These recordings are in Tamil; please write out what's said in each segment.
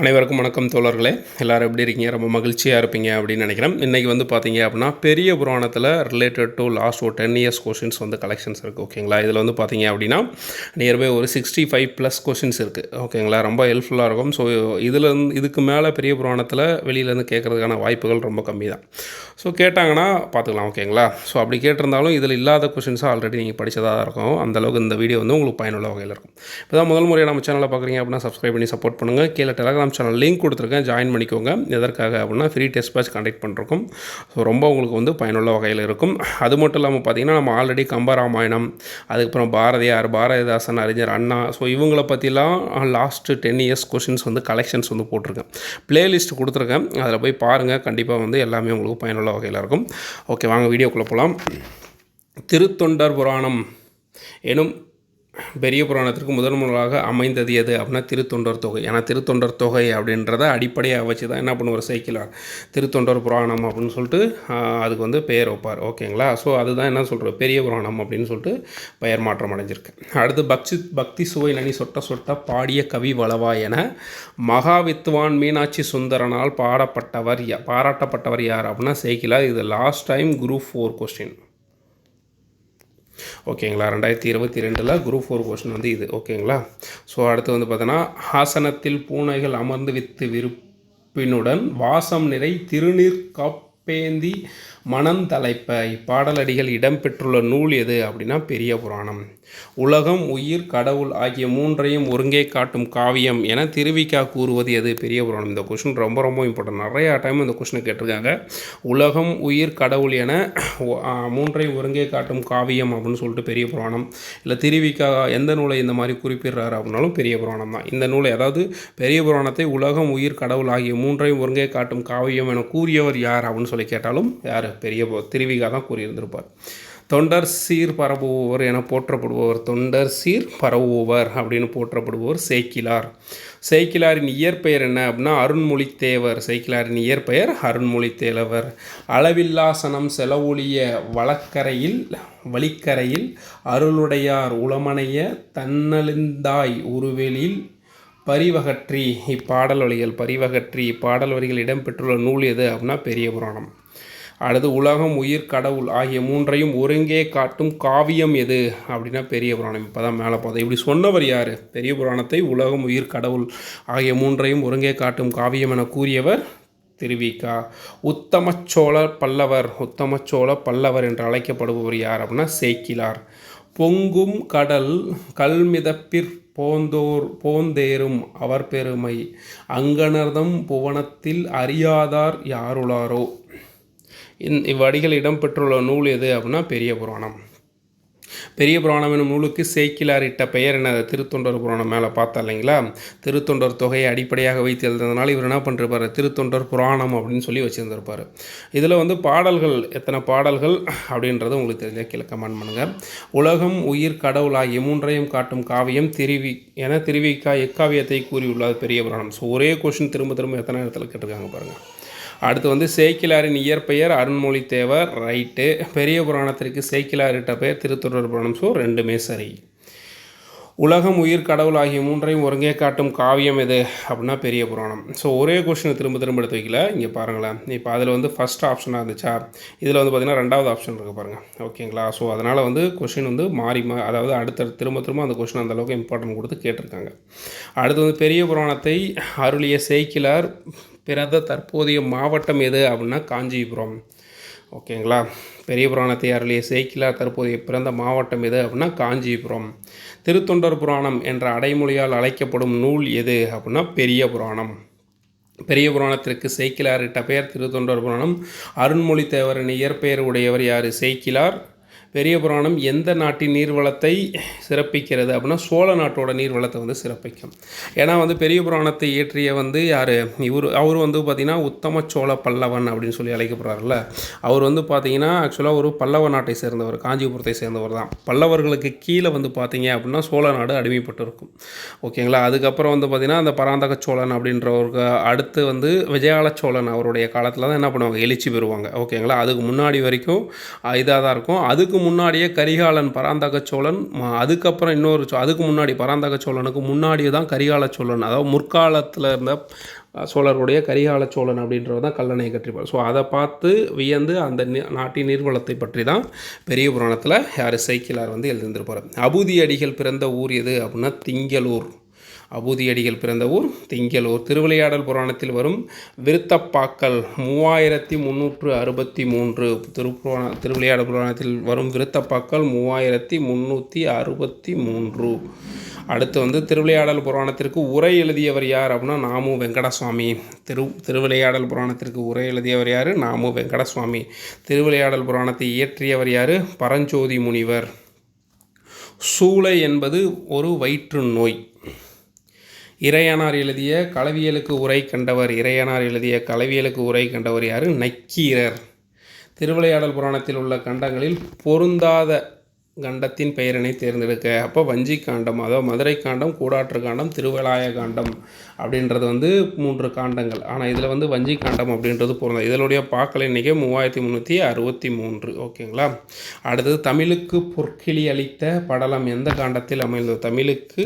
அனைவருக்கும் வணக்கம் தோழர்களே. எல்லாரும் எப்படி இருக்கீங்க? ரொம்ப மகிழ்ச்சியாக இருப்பீங்க அப்படின்னு நினைக்கிறேன். இன்றைக்கி வந்து பார்த்தீங்க அப்படின்னா பெரிய புராணத்தில் ரிலேட்டட் டு லாஸ்ட் ஒரு டென் இயர்ஸ் கொஷின்ஸ் வந்து கலெக்ஷன்ஸ் இருக்குது ஓகேங்களா இதில் வந்து பார்த்தீங்க அப்படின்னா நியர்பை ஒரு சிக்ஸ்டி ஃபைவ் ப்ளஸ் கொஷின்ஸ் இருக்குது ஓகேங்களா ரொம்ப ஹெல்ப்ஃபுல்லாக இருக்கும். ஸோ இதில் இதுக்கு மேலே பெரிய புராணத்தில் வெளியிலேருந்து கேட்குறதுக்கான வாய்ப்புகள் ரொம்ப கம்மி தான் ஸோ கேட்டாங்கன்னா பார்த்துக்கலாம் ஓகேங்களா ஸோ அப்படி கேட்டிருந்தாலும் இதில் இல்லாத கொஷின்ஸாக ஆல்ரெடி நீங்கள் படித்ததாக தான் இருக்கும். அந்தளவுக்கு இந்த வீடியோ வந்து உங்களுக்கு பயனுள்ள வகையில் இருக்கும். இப்போ தான் முதல் முறையாக நம்ம சேனலை பார்க்குறீங்க அப்படின்னா சப்ஸ்கிரைப் பண்ணி சப்போர்ட் பண்ணுங்கள் கீழே டெலகிராம் சேனல் லிங்க் கொடுத்துருக்கேன். ஜாயின் பண்ணிக்கோங்க. எதற்காக அப்படின்னா ஃப்ரீ டெஸ்ட் பேட்ச் கண்டக்ட் பண்ணுறோம் ஸோ ரொம்ப உங்களுக்கு வந்து பயனுள்ள வகையில் இருக்கும். அது மட்டும் இல்லாமல் பார்த்தீங்கன்னா நம்ம ஆல்ரெடி கம்பராமாயணம் அதுக்கப்புறம் பாரதியார் பாரதிதாசன் அறிஞர் அண்ணா. ஸோ இவங்கள பற்றிலாம் லாஸ்ட்டு டென் இயர்ஸ் கொஷின்ஸ் வந்து கலெக்ஷன்ஸ் வந்து போட்டிருக்கேன். பிளேலிஸ்ட் கொடுத்துருக்கேன். அதில் போய் பாருங்கள் கண்டிப்பாக வந்து எல்லாமே உங்களுக்கு பயனுள்ள வகையில் இருக்கும். ஓகே வாங்க வீடியோக்குள்ளே போகலாம் திருத்தொண்டர் புராணம் எனும் பெரிய புராணத்திற்கு முதன் முதலாக அமைந்தது எது அப்படின்னா திருத்தொண்டர் தொகை. ஏன்னா திருத்தொண்டர் தொகை அப்படின்றத அடிப்படையாக வச்சு தான் என்ன பண்ணுவார்? சைக்கிளார் திருத்தொண்டர் புராணம் அப்படின்னு சொல்லிட்டு அதுக்கு வந்து பெயர் வைப்பார். ஓகேங்களா? ஸோ அதுதான் என்ன சொல்கிறது பெரிய புராணம் அப்படின்னு சொல்லிட்டு பெயர் மாற்றம் அடைஞ்சிருக்கு. அடுத்து பக்தி பக்தி சுவை நனி சொட்ட சொட்ட பாடிய கவி வளவா என மகாவித்வான் மீனாட்சி சுந்தரனால் பாடப்பட்டவர் யா- பாராட்டப்பட்டவர் யார் அப்படின்னா சைக்கிளார் இது last time group four question ஓகேங்களா? ரெண்டாயிரத்தி இருபத்தி ரெண்டில் குரூப் ஃபோர் கொஷின் வந்து இது. ஓகேங்களா? ஸோ அடுத்து வந்து பார்த்தோன்னா ஆசனத்தில் பூனைகள் அமர்ந்து வித்து விருப்பினுடன் வாசம் நிறை திருநீர் காப்பேந்தி மனந்தலைப்ப இப்பாடலடிகள் இடம்பெற்றுள்ள நூல் எது அப்படின்னா பெரிய புராணம். உலகம் உயிர் கடவுள் ஆகிய மூன்றையும் ஒருங்கே காட்டும் காவியம் என திருவிக்கா கூறுவது எது? பெரிய புராணம். இந்த கொஷின் ரொம்ப ரொம்ப இம்பார்ட்டன்ட் நிறையா டைம் இந்த கொஷினை கேட்டிருக்காங்க. உலகம் உயிர் கடவுள் என மூன்றையும் ஒருங்கே காட்டும் காவியம் அப்படின்னு சொல்லிட்டு பெரிய புராணம். இல்லை திருவிக்கா எந்த நூலை இந்த மாதிரி குறிப்பிடுறாரு அப்படின்னாலும் பெரிய புராணம் தான். இந்த நூலை அதாவது பெரிய புராணத்தை உலகம் உயிர் கடவுள் ஆகிய மூன்றையும் ஒருங்கே காட்டும் காவியம் என கூறியவர் யார் அப்படின்னு சொல்லி கேட்டாலும் யார்? பெரிய திருவிகா தான் கூறியிருந்திருப்பார். தொண்டர் சீர் பரவுபவர் என போற்றப்படுபவர் தொண்டர் சீர் பரவுபவர் அப்படின்னு போற்றப்படுபவர் சேக்கிலார். சேக்கிலாரின் இயற்பெயர் என்ன அப்படின்னா அருண்மொழித்தேவர். சேக்கிலாரின் இயற்பெயர் அருண்மொழித்தேவர் அளவில்லாசனம் செலவொழிய வழக்கரையில் வழிக்கரையில் அருளுடையார் உளமனைய தன்னலிந்தாய் உருவெளியில் பரிவகற்றி இப்பாடல் வழிகள் பரிவகற்றி இப்பாடல் வரிகள் இடம்பெற்றுள்ள நூல் எது அப்படின்னா பெரிய புராணம். அல்லது உலகம் உயிர் கடவுள் ஆகிய மூன்றையும் ஒருங்கே காட்டும் காவியம் எது? அப்படின்னா பெரிய புராணம். இப்போ தான் மேலே போதும் இப்படி சொன்னவர் யார்? பெரிய புராணத்தை உலகம் உயிர் கடவுள் ஆகிய மூன்றையும் ஒருங்கே காட்டும் காவியம் என கூறியவர் திருவிக்கா உத்தமச்சோழ பல்லவர். உத்தமச்சோழ பல்லவர் என்று அழைக்கப்படுபவர் யார் அப்படின்னா சேக்கிலார். பொங்கும் கடல் கல்மிதப்பிற் போந்தோர் போந்தேரும் அவர் பெருமை. அங்கனர்தம் புவனத்தில் அறியாதார் யாருளாரோ? இவ்வடிகள் இடம்பெற்றுள்ள நூல் எது அப்படின்னா பெரிய புராணம். பெரிய புராணம் எனும் நூலுக்கு சேக்கிலார் இட்ட பெயர் என்ன திருத்தொண்டர் புராணம் மேலே பார்த்தா இல்லைங்களா? திருத்தொண்டர் தொகையை அடிப்படையாக வைத்து எழுதுனதுனால இவர் என்ன பண்ணிருப்பார் திருத்தொண்டர் புராணம் அப்படின்னு சொல்லி வச்சுருந்துருப்பார். இதில் வந்து பாடல்கள் எத்தனை பாடல்கள் அப்படின்றது உங்களுக்கு தெரிஞ்ச கீழே கமெண்ட் பண்ணுங்கள் உலகம் உயிர் கடவுள் ஆகிய மூன்றையும் காட்டும் காவியம் திருவி என திருவிக்கா எக்காவியத்தை கூறியுள்ளார் பெரிய புராணம். ஸோ ஒரே கொஷின் திரும்ப திரும்ப எத்தனை இடத்துல கேட்டிருக்காங்க பாருங்கள் அடுத்து வந்து சேக்கிலாரின் இயற்பெயர் அருண்மொழி தேவர் ரைட்டு. பெரிய புராணத்திற்கு சேக்கிலாரிட்ட பெயர் திருத்தொடர் புராணம். ஸோ ரெண்டுமே சரி. உலகம் உயிர் கடவுள் ஆகிய மூன்றையும் ஒருங்கே காட்டும் காவியம் எது அப்படின்னா பெரிய புராணம். ஸோ ஒரே கொஷினை திரும்ப திரும்ப எடுத்து வைக்கல. இங்கே பாருங்களேன். இப்போ அதில் வந்து ஃபஸ்ட் ஆப்ஷனாக இருந்துச்சா? இதில் வந்து பார்த்திங்கன்னா ரெண்டாவது ஆப்ஷன் இருக்குது பாருங்கள் ஓகேங்களா? ஸோ அதனால் வந்து கொஷின் வந்து மாறி மா அதாவது அடுத்த திரும்ப திரும்ப அந்த கொஷின் அந்த அளவுக்கு இம்பார்ட்டன்ட் கொடுத்து கேட்டிருக்காங்க. அடுத்து வந்து பெரிய புராணத்தை அருளிய சேக்கிலார் பிறந்த தற்போதைய மாவட்டம் எது அப்படின்னா காஞ்சிபுரம். ஓகேங்களா? பெரிய புராணத்தை அருளிய சேக்கிலார் தற்போதைய பிறந்த மாவட்டம் எது அப்படின்னா காஞ்சிபுரம். திருத்தொண்டர் புராணம் என்ற அடைமொழியால் அழைக்கப்படும் நூல் எது அப்படின்னா பெரிய புராணம். பெரிய புராணத்திற்கு சேக்கிலார் இட்ட பெயர் திருத்தொண்டர் புராணம். அருண்மொழித்தேவரின் இயற்பெயர் உடையவர் யார்? சேக்கிலார். பெரிய புராணம் எந்த நாட்டின் நீர்வளத்தை சிறப்பிக்கிறது அப்படின்னா சோழ நாட்டோட நீர்வளத்தை வந்து சிறப்பிக்கும். ஏன்னா வந்து பெரிய புராணத்தை இயற்றிய வந்து யார்? இவர் அவர் வந்து பார்த்திங்கன்னா உத்தம சோழ பல்லவன் அப்படின்னு சொல்லி அழைக்கப்படுறாருல்ல. அவர் வந்து பார்த்திங்கன்னா ஆக்சுவலாக ஒரு பல்லவ நாட்டை சேர்ந்தவர் காஞ்சிபுரத்தை சேர்ந்தவர் தான். பல்லவர்களுக்கு கீழே வந்து பார்த்தீங்க அப்படின்னா சோழ நாடு அடிமைப்பட்டு இருக்கும் ஓகேங்களா? அதுக்கப்புறம் வந்து பார்த்திங்கன்னா அந்த பராந்தக சோழன் அப்படின்றவருக்கு அடுத்து வந்து விஜயால சோழன் அவருடைய காலத்தில் தான் என்ன பண்ணுவாங்க? எழுச்சி பெறுவாங்க. ஓகேங்களா? அதுக்கு முன்னாடி வரைக்கும் இதாக தான் இருக்கும். அதுக்கு முன்னாடியே கரிகாலன் பராந்தக சோழன் அதுக்கப்புறம் இன்னொரு சோ- அதுக்கு முன்னாடி பராந்தக சோழனுக்கு முன்னாடியே தான் கரிகால சோழன் அதாவது முற்காலத்தில் இருந்த சோழருடைய கரிகால சோழன் அப்படின்றவர் தான் கல்லணையை கற்றிப்பார் ஸோ அதை பார்த்து வியந்து அந்த நாட்டின் நீர்வளத்தை பற்றி தான் பெரிய புராணத்தில் யார் சைக்கிளார் வந்து எழுதியிருந்திருப்பார். அபுதி அடிகள் பிறந்த ஊர் எது அப்படின்னா திங்களூர். அபூதியடிகள் பிறந்த ஊர் திங்களூர். திருவிளையாடல் புராணத்தில் வரும் விருத்தப்பாக்கள் மூவாயிரத்தி முந்நூற்று அறுபத்தி மூன்று. திருப்புராண திருவிளையாடல் புராணத்தில் வரும் விருத்தப்பாக்கள் மூவாயிரத்தி முந்நூற்றி அறுபத்தி மூன்று. அடுத்து வந்து திருவிளையாடல் புராணத்திற்கு உரை எழுதியவர் யார் அப்படின்னா நாமு வெங்கடசுவாமி. திரு திருவிளையாடல் புராணத்திற்கு உரை எழுதியவர் யார்? நாமு வெங்கடசுவாமி. திருவிளையாடல் புராணத்தை இயற்றியவர் யார்? பரஞ்சோதி முனிவர். சூளை என்பது ஒரு வயிற்று நோய். இறையனார் எழுதிய களவியலுக்கு உரை கண்டவர் இறையனார் எழுதிய களவியலுக்கு உரை கண்டவர் யார்? நக்கீரர். திருவிளையாடல் புராணத்தில் உள்ள கண்டங்களில் பொருந்தாத கண்டத்தின் பெயரினை தேர்ந்தெடுக்க. அப்போ வஞ்சி காண்டம் அதாவது மதுரை காண்டம் கூடாற்று காண்டம் திருவலாய காண்டம் அப்படின்றது வந்து மூன்று காண்டங்கள். ஆனால் இதில் வந்து வஞ்சி காண்டம் அப்படின்றது பொருந்தம். இதனுடைய பாக்கள் எண்ணிக்கை மூவாயிரத்தி முந்நூற்றி அறுபத்தி மூன்று. ஓகேங்களா? அடுத்தது தமிழுக்கு பொற்கிளி அளித்த படலம் எந்த காண்டத்தில் அமைந்தது தமிழுக்கு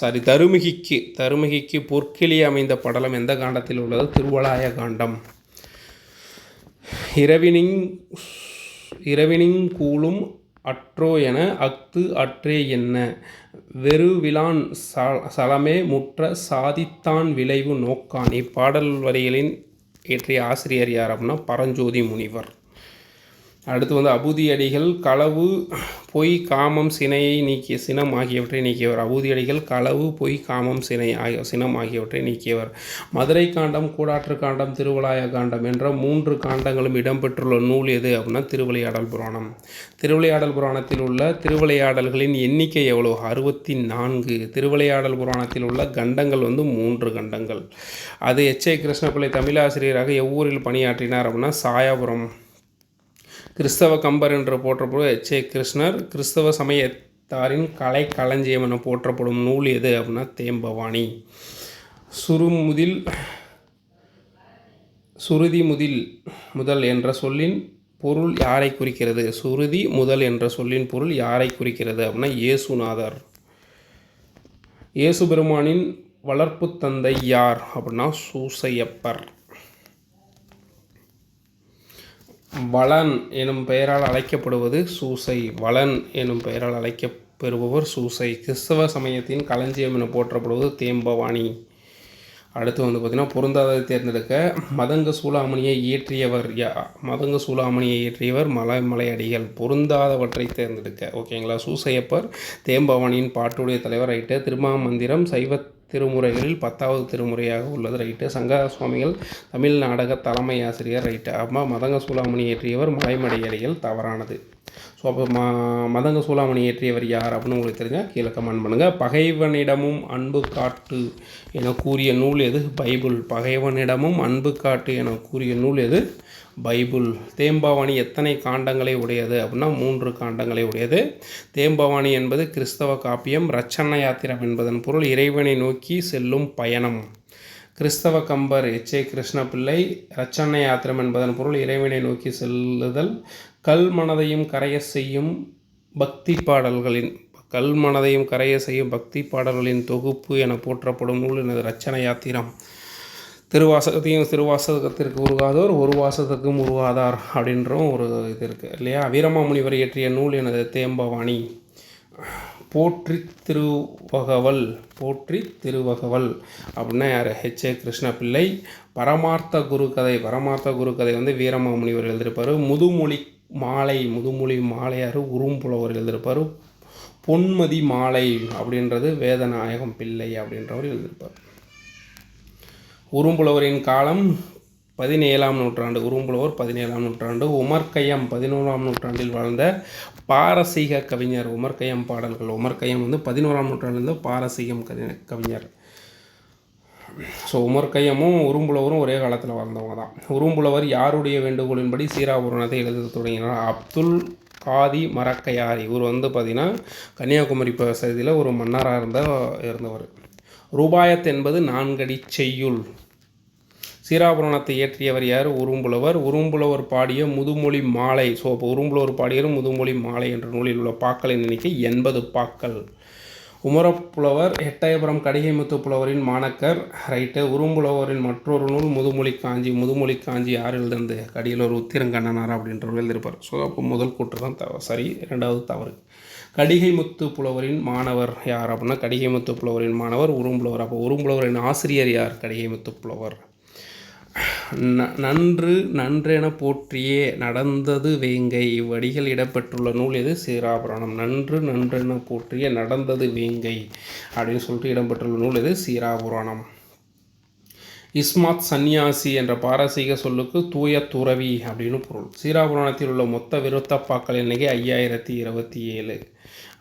சாரி தருமிகிக்கு தருமிகிக்கு பொற்கிளி அமைந்த படலம் எந்த காண்டத்தில் உள்ளது? திருவலாய காண்டம். இரவினிங் இரவினிங் கூலும் அற்றோ என அஃது அற்றே என்ன? வெறுவிலான் ச சலமே முற்ற சாதித்தான் விளைவு நோக்கான் இப்பாடல் வரிகளின் இயற்றிய ஆசிரியர் யார் அப்படின்னா பரஞ்சோதி முனிவர். அடுத்து வந்து அபூதியடிகள் களவு பொய் காமம் சினையை நீக்கிய சினம் ஆகியவற்றை நீக்கியவர். அபூதியடிகள் களவு பொய் காமம் சினை ஆகிய சினம் ஆகியவற்றை நீக்கியவர். மதுரை காண்டம் கூடாற்று காண்டம் திருவிழாய காண்டம் என்ற மூன்று காண்டங்களும் இடம்பெற்றுள்ள நூல் எது அப்படின்னா திருவிளையாடல் புராணம். திருவிளையாடல் புராணத்தில் உள்ள திருவிளையாடல்களின் எண்ணிக்கை எவ்வளோ அறுபத்தி நான்கு திருவிளையாடல் புராணத்தில் உள்ள கண்டங்கள் வந்து மூன்று கண்டங்கள். அது எச். ஏ. கிருஷ்ணபிள்ளை தமிழாசிரியராக எவ்வூரில் பணியாற்றினார் அப்படின்னா சாயாபுரம். கிறிஸ்தவ கம்பர் என்று போற்றப்படும் எச். ஏ. கிருஷ்ணர் கிறிஸ்தவ சமயத்தாரின் கலை களஞ்சியம் என போற்றப்படும் நூல் எது அப்படின்னா தேம்பவாணி. சுருமுதில் சுருதி முதில் முதல் என்ற சொல்லின் பொருள் யாரை குறிக்கிறது? சுருதி முதல் என்ற சொல்லின் பொருள் யாரை குறிக்கிறது அப்படின்னா இயேசுநாதர். இயேசு பெருமானின் வளர்ப்பு தந்தை யார் அப்படின்னா சூசையப்பர். வளன் எனும் பெயரால் அழைக்கப்படுவது சூசை வளன் எனும் பெயரால் அழைக்கப்பெறுபவர் சூசை. கிறிஸ்தவ சமயத்தின் களஞ்சியம் என போற்றப்படுவது தேம்பவாணி. அடுத்து வந்து பார்த்திங்கன்னா பொருந்தாததை தேர்ந்தெடுக்க மதங்க சூளாமணியை இயற்றியவர் யா மதங்க சூளாமணியை இயற்றியவர் மலை மலையடிகள். பொருந்தாதவற்றை தேர்ந்தெடுக்க. ஓகேங்களா? சூசையப்பர் தேம்பவாணியின் பாட்டுடைய தலைவர் ரைட்டு திருமாமந்திரம் சைவ திருமுறைகளில் பத்தாவது திருமுறையாக உள்ளது. ரைட்டு. சங்கர சுவாமிகள் தமிழ் நாடக தலைமை ஆசிரியர். ரைட்டு. அம்மா மதங்க சூளாமணி இயற்றியவர் மலைமடையடிகள் தவறானது. ஸோ அப்போ ம மதங்க சூளாமணி இயற்றியவர் யார் அப்படின்னு உங்களுக்கு தெரிஞ்சால் கீழே கமெண்ட் பண்ணுங்கள் பகைவனிடமும் அன்பு காட்டு என கூறிய நூல் எது? பைபிள். பகைவனிடமும் அன்பு காட்டு என கூறிய நூல் எது? பைபிள். தேம்பாவாணி எத்தனை காண்டங்களை உடையது அப்படின்னா மூன்று காண்டங்களை உடையது. தேம்பாவாணி என்பது கிறிஸ்தவ காப்பியம் ரச்சன யாத்திரம் என்பதன் பொருள் இறைவனை நோக்கி செல்லும் பயணம். கிறிஸ்தவ கம்பர் எச். ஏ. கிருஷ்ணபிள்ளை ரச்சனை யாத்திரம் என்பதன் பொருள் இறைவனை நோக்கி செல்லுதல் கல் மனதையும் கரைய செய்யும் பக்தி பாடல்களின் கல் மனதையும் கரைய செய்யும் பக்தி பாடல்களின் தொகுப்பு என போற்றப்படும் நூல் எனது ரச்சனை யாத்திரம். திருவாசகத்தையும் திருவாசகத்திற்கு உருகாதோர் ஒரு வாசகத்துக்கும் உருவாதார் அப்படின்றும் ஒரு இது இருக்குது இல்லையா? வீரமாமுனிவர் இயற்றிய நூல் எனது தேம்பவாணி. போற்றி திருவகவல் போற்றி திருவகவல் அப்படின்னா யார்? ஹெச் ஏ கிருஷ்ணபிள்ளை பரமார்த்த குரு கதை பரமார்த்த குரு கதை வந்து வீரமாமுனிவர் எழுதியிருப்பார். முதுமொழி மாலை முதுமொழி மாலையார் உரும்புலவர் எழுதியிருப்பார். பொன்மதி மாலை அப்படின்றது வேதநாயகம் பிள்ளை அப்படின்றவர் எழுதியிருப்பார். உரும்புலவரின் காலம் பதினேழாம் நூற்றாண்டு. உரும்புலவர் பதினேழாம் நூற்றாண்டு. உமர்கையம் பதினோராம் நூற்றாண்டில் வாழ்ந்த பாரசீக கவிஞர் உமர்கையம் பாடல்கள். உமர்கயம் வந்து பதினோராம் நூற்றாண்டிலிருந்து பாரசீகம் கவி கவிஞர். ஸோ உமர்கையமும் உரும்புலவரும் ஒரே காலத்தில் வாழ்ந்தவங்க தான். உரும்புலவர் யாருடைய வேண்டுகோளின்படி சீராபுரணத்தை எழுத தொடங்கினார்? அப்துல் காதி மரக்கையார். இவர் வந்து பார்த்திங்கன்னா கன்னியாகுமரி பகுதியில் ஒரு மன்னராக இருந்த இருந்தவர். ரூபாயத் என்பது நான்கடி செய்யுள். சீராபுராணத்தை இயற்றியவர் யார்? உரும்புலவர். உரும்புலவர் பாடிய முதுமொழி மாலை. ஸோ இப்போ உரும்புலவர் பாடியவர் முதுமொழி மாலை என்ற நூலில் உள்ள பாக்களின் எண்ணிக்கை எண்பது பாக்கள். உமரப்புலவர் எட்டயபுரம் கடிகைமுத்து புலவரின் மாணக்கர் ரைட்டு. உரும்புலவரின் மற்றொரு நூல் முதுமொழி காஞ்சி. முதுமொழி காஞ்சி யார் கடியில் ஒரு உத்திரங்கண்ணனார் அப்படின்றவர் எழுதியிருப்பார். ஸோ அப்போ முதல் கூற்று தான் தவ சரி இரண்டாவது தவறு. கடிகை முத்து புலவரின் மாணவர் யார் அப்படின்னா கடிகை முத்து புலவரின் மாணவர் உரும்புலவர். அப்போ உரும்புலவரின் ஆசிரியர் யார்? கடிகை முத்து புலவர். ந- நன்று நன்றென போற்றியே நடந்தது வேங்கை. இவ்வடிகள் இடம்பெற்றுள்ள நூல் எது? சீராபுராணம். நன்று நன்றென போற்றியே நடந்தது வேங்கை அப்படின்னு சொல்லிட்டு இடம்பெற்றுள்ள நூல் எது? சீராபுராணம். இஸ்மாத் சந்நியாசி என்ற பாரசீக சொல்லுக்கு தூய துறவி அப்படின்னு பொருள். சீராபுராணத்தில் உள்ள மொத்த விருத்தப்பாக்கள் எண்ணிக்கை ஐயாயிரத்தி இருபத்தி ஏழு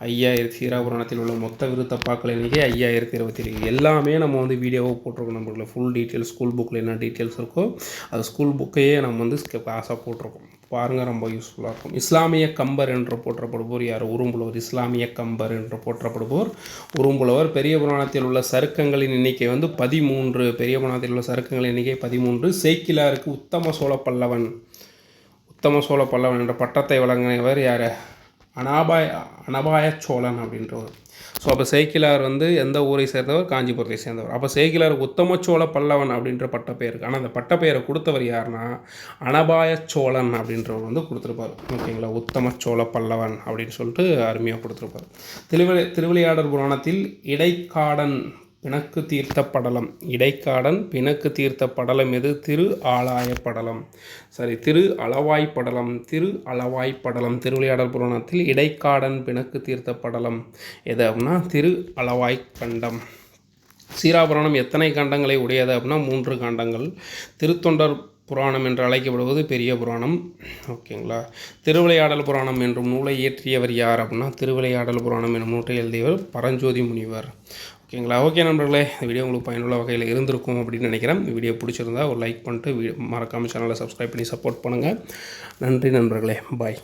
ஐயாயிரத்தி சீராபுராணத்தில் உள்ள மொத்த விருத்தப்பாக்கள் எண்ணிக்கை ஐயாயிரத்தி இருபத்தி ஏழு எல்லாமே நம்ம வந்து வீடியோவாக போட்டிருக்கோம். நம்மளுக்கு ஃபுல் டீட்டெயில்ஸ் ஸ்கூல் புக்கில் என்ன டீட்டெயில்ஸ் இருக்கோ அது ஸ்கூல் புக்கையே நம்ம வந்து கிளாஸாக போட்டிருக்கோம். பாருங்கள் ரொம்ப யூஸ்ஃபுல்லாக இருக்கும். இஸ்லாமிய கம்பர் என்று போற்றப்படுவோர் யார்? உரும்புலவர். இஸ்லாமிய கம்பர் என்று போற்றப்படுவோர் உரும்புலவர். பெரிய புராணத்தில் உள்ள சருக்கங்களின் எண்ணிக்கை வந்து பதிமூன்று. பெரிய புராணத்தில் உள்ள சருக்கங்களின் எண்ணிக்கை பதிமூன்று. சேக்கிலாருக்கு உத்தம சோழ பல்லவன். உத்தம சோழ பல்லவன் என்ற பட்டத்தை வழங்கினவர் யார்? அனாபாய அனபாய சோழன் அப்படின்றவர். ஸோ அப்போ சேக்கிலார் வந்து எந்த ஊரை சேர்ந்தவர்? காஞ்சிபுரத்தை சேர்ந்தவர். அப்போ சேக்கிலார் உத்தம சோழ பல்லவன் அப்படின்ற பட்டப்பெயர் இருக்கு ஆனால் அந்த பட்டப்பெயரை கொடுத்தவர் யாருன்னா? அனபாய சோழன் அப்படின்றவர் வந்து கொடுத்துருப்பார். ஓகேங்களா உத்தம சோழ பல்லவன் அப்படின்னு சொல்லிட்டு அருமையாக கொடுத்துருப்பார். திருவிளை திருவிளையாடர் புராணத்தில் இடைக்காடன் பிணக்கு தீர்த்த படலம். இடைக்காடன் பிணக்கு தீர்த்த படலம் எது? திரு ஆளாய படலம். சரி திரு அளவாய் படலம். திரு அளவாய் படலம். திருவிளையாடல் புராணத்தில் இடைக்காடன் பிணக்கு தீர்த்த படலம் எது அப்படின்னா திரு அளவாய் கண்டம். சீராபுராணம் எத்தனை காண்டங்களை உடையது அப்படின்னா மூன்று காண்டங்கள். திருத்தொண்டர் புராணம் என்று அழைக்கப்படுவது பெரிய புராணம். ஓகேங்களா? திருவிளையாடல் புராணம் என்றும் நூலை இயற்றியவர் யார் அப்படின்னா திருவிளையாடல் புராணம் என்னும் நூற்றை எழுதியவர் பரஞ்சோதி முனிவர். ஓகேங்களா? ஓகே நண்பர்களே இந்த வீடியோ உங்களுக்கு பயனுள்ள வகையில் இருந்திருக்கும் அப்படின்னு நினைக்கிறேன். வீடியோ பிடிச்சிருந்தா ஒரு லைக் பண்ணிட்டு மறக்காமல் சேனலை சப்ஸ்கிரைப் பண்ணி சப்போர்ட் பண்ணுங்கள் நன்றி நண்பர்களே பாய்